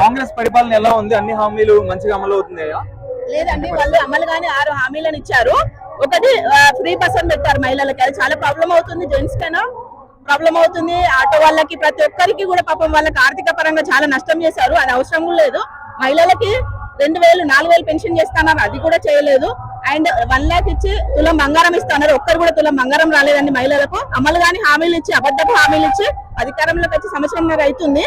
కాంగ్రెస్ పరిపాలన ఎలా ఉంది? అన్ని హామీలు మంచిగా అమలు అవుతున్నాయా? లేదండి వాళ్ళు అమలు గాని ఆరు హామీలను ఇచ్చారు. ఒకటి ఫ్రీ బస్సులు పెట్టారు మహిళలకి. అది చాలా ప్రాబ్లం అవుతుంది జెంట్స్ కైనా. ప్రాబ్లం అవుతుంది. ఆటో వాళ్ళకి ప్రతి ఒక్కరికి కూడా పాపం వాళ్ళకి ఆర్థిక పరంగా చాలా నష్టం చేశారు. అది అవసరం కూడా లేదు. మహిళలకి రెండు వేలు నాలుగు వేలు పెన్షన్ చేస్తున్నారు అది కూడా చేయలేదు. అండ్ వన్ లాక్ ఇచ్చి తులం బంగారం ఇస్తున్నారు. ఒక్కరు కూడా తులం బంగారం రాలేదండి మహిళలకు. అమలు గాని హామీలు ఇచ్చి అబద్ధపు హామీలు ఇచ్చి అధికారంలోకి వచ్చి సంవత్సరం అవుతుంది.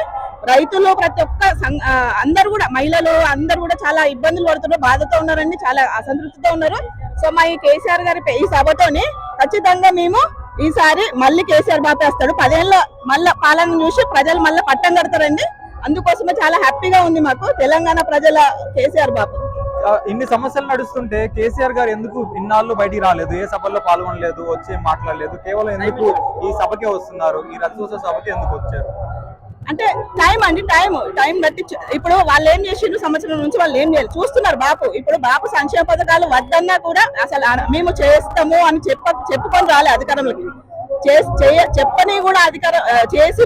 రైతులు ప్రతి ఒక్క సం- కూడా మహిళలు అందరు కూడా చాలా ఇబ్బందులు పడుతున్నారు బాధతో ఉన్నారండి చాలా అసంతృప్తితో ఉన్నారు. సో మా ఈ కేసీఆర్ గారి పే- ఈ సభతోని ఖచ్చితంగా మేము ఈసారి మళ్ళీ కేసీఆర్ బాపేస్తాడు. పదేళ్ళ మళ్ళీ పాలన చూసి ప్రజలు మళ్ళీ పట్టం కడతారండి. అందుకోసమే చాలా హ్యాపీగా ఉంది మాకు తెలంగాణ ప్రజల కేసీఆర్ బాబు. ఇన్ని సమస్యలు నడుస్తుంటే కేసీఆర్ గారు ఎందుకు ఇన్నాళ్ళు బయటికి రాలేదు? ఏ సభల్లో పాల్గొనలేదు వచ్చి మాట్లాడలేదు? కేవలం ఎందుకు ఈ సభకే వస్తున్నారు? ఈ రథోత్సవ సభకి ఎందుకు వచ్చారు? అంటే టైం అండి టైం టైం బట్టి ఇప్పుడు వాళ్ళు ఏం చేసిండ్రు సంవత్సరం నుంచి వాళ్ళు ఏం చేయాలి చూస్తున్నారు బాపు ఇప్పుడు బాపు సంక్షేమ పథకాలు వద్దన్నా కూడా అసలు మేము చేస్తాము అని చెప్ప చెప్పుకొని రాలే అధికారంలోకి. చేయ- చెప్పని కూడా అధికారం చేసి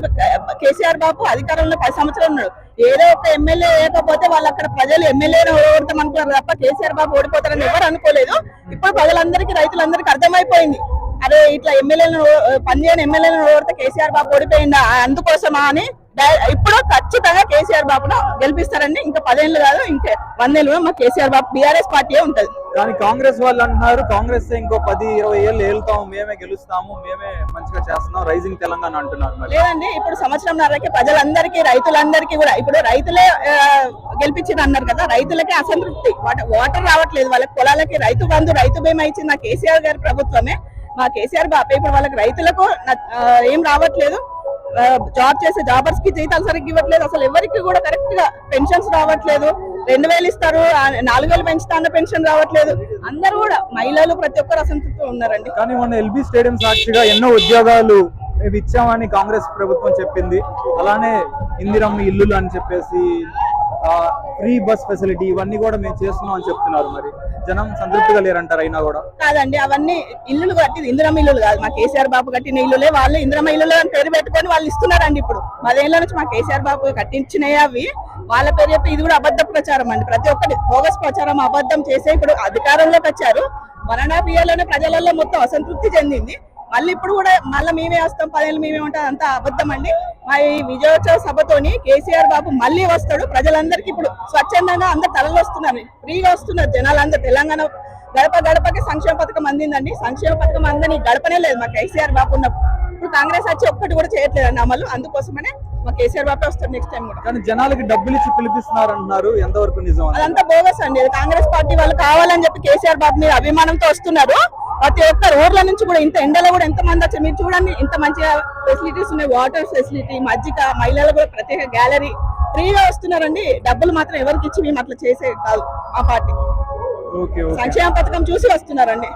కేసీఆర్ బాబు అధికారంలో పది సంవత్సరాలు ఉన్నాడు. ఏదో ఒక ఎమ్మెల్యే లేకపోతే వాళ్ళు అక్కడ ప్రజలు ఎమ్మెల్యేని ఓడగొడతాం అనుకున్నారు తప్ప కేసీఆర్ బాబు ఓడిపోతారని ఎవరు అనుకోలేదు. ఇప్పుడు ప్రజలందరికీ రైతులందరికీ అర్థమైపోయింది. అరే ఇట్లా ఎమ్మెల్యేలను పనిచేయని ఎమ్మెల్యేలను ఓడితే కేసీఆర్ బాబు ఓడిపోయిందా? అందుకోసమా అని ఇప్పుడు ఖచ్చితంగా కేసీఆర్ బాబును గెలిపిస్తారండి ఇంకా పదేళ్ళు కాదు ఇంకా వందేళ్ళు కూడా మా కేసీఆర్ బాబు బీఆర్ఎస్ పార్టీ ఉంటది. కానీ కాంగ్రెస్ వాళ్ళు అంటున్నారు కాంగ్రెస్ ఇంకో పది ఇరవై ఏళ్ళు ఏలుతాము మేమే గెలుస్తాము మేమే మంచిగా చేస్తున్నాం రైజింగ్ తెలంగాణ అంటున్నారు లేదండి ఇప్పుడు సంవత్సరంన్నరకి ప్రజలందరికీ రైతులందరికీ కూడా ఇప్పుడు రైతులే గెలిపించింది అన్నారు కదా రైతులకే అసంతృప్తి. వాట- వాటర్ రావట్లేదు వాళ్ళకి పొలాలకి రైతు బంధు రైతు బీమా ఇచ్చింది మా కేసీఆర్ గారి ప్రభుత్వమే. మా కేసీఆర్ బాబే ఇప్పుడు వాళ్ళకి రైతులకు న- ఏం రావట్లేదు. జాబ్ చేసే జాబర్స్కి జీతాలు సరిగ్గా ఇవ్వట్లేదు. అసలు ఎవరికి కూడా కరెక్ట్గా పెన్షన్స్ రావట్లేదు. రెండు వేలు ఇస్తారు నాలుగు వేలు పెంచుతా పెన్షన్ రావట్లేదు. అందరూ కూడా మహిళలు ప్రతి ఒక్కరు అసంతృప్తి ఉన్నారండి. కానీ మొన్న ఎల్బీ స్టేడియం సాక్షిగా ఎన్నో ఉద్యోగాలు ఇచ్చామని కాంగ్రెస్ ప్రభుత్వం చెప్పింది. అలానే ఇందిరమ్మ ఇల్లులు అని చెప్పేసి ఫ్రీ బస్ ఫెసిలిటీ ఇవన్నీ కూడా మేము చేస్తున్నాం అని చెప్తున్నారు మరి. జనం సంతృప్తిగా లేరంటారు అయినా కూడా? కాదండి అవన్నీ ఇల్లులు కట్టింది ఇందిరమ్మ ఇల్లులు కాదు. మా కేసీఆర్ బాబు కట్టిన ఇల్లులే వాళ్ళు ఇందిరమ్మ ఇల్లులు అని పేరు పెట్టుకొని వాళ్ళు ఇస్తున్నారండి ఇప్పుడు. పదేళ్ళ నుంచి మా కేసీఆర్ బాబు కట్టించినవి అవి. వాళ్ళ పేరు చెప్పి ఇది కూడా అబద్ధ ప్రచారం అండి. ప్రతి ఒక్కటి బోగస్ ప్రచారం అబద్ధం చేసే ఇప్పుడు అధికారంలోకి వచ్చారు. వన్ అండ్ హాఫ్ ప్రజలలో మొత్తం అసంతృప్తి చెందింది. మళ్ళీ ఇప్పుడు కూడా మళ్ళీ మేమే వస్తాం పదేళ్ళు మేమే ఉంటాం అంతా అబద్ధం అండి. మా ఈ విజయోత్సవ సభతోని కేసీఆర్ బాబు మళ్ళీ వస్తాడు. ప్రజలందరికీ ఇప్పుడు స్వచ్ఛందంగా అందరు తలలు వస్తున్నారు ఫ్రీగా వస్తున్నారు జనాలందరూ. తెలంగాణ గడప గడపకి సంక్షేమ పథకం అందిందండి. సంక్షేమ పథకం అందని గడపనే లేదు మా కేసీఆర్ బాబు ఉన్నప్పుడు. ఇప్పుడు కాంగ్రెస్ వచ్చి ఒక్కటి కూడా చేయట్లేదండి అమలు. అందుకోసమనే మా కేసీఆర్ బాబు వస్తాడు నెక్స్ట్ టైం కూడా. కానీ జనాలకి డబ్బులు ఇచ్చి పిలిపిస్తున్నారు అంటున్నారు ఎంతవరకు నిజం అదంతా బోగస్ అండి. కాంగ్రెస్ పార్టీ వాళ్ళు కావాలని చెప్పి కేసీఆర్ బాబు మీద అభిమానంతో వస్తున్నారు. ప్రతి ఒక్క ఊర్ల నుంచి కూడా ఇంత ఎండలో కూడా ఎంత మంది వచ్చారు? మీరు చూడండి ఇంత మంచిగా ఫెసిలిటీస్ ఉన్నాయి. వాటర్ ఫెసిలిటీ మజ్జిగ మహిళలు కూడా ప్రత్యేక గ్యాలరీ ఫ్రీగా వస్తున్నారండి. డబ్బులు మాత్రం ఎవరికి ఇచ్చి మేము అట్లా చేసే కాదు ఆ పార్టీ. సంక్షేమ పథకం చూసి వస్తున్నారండి.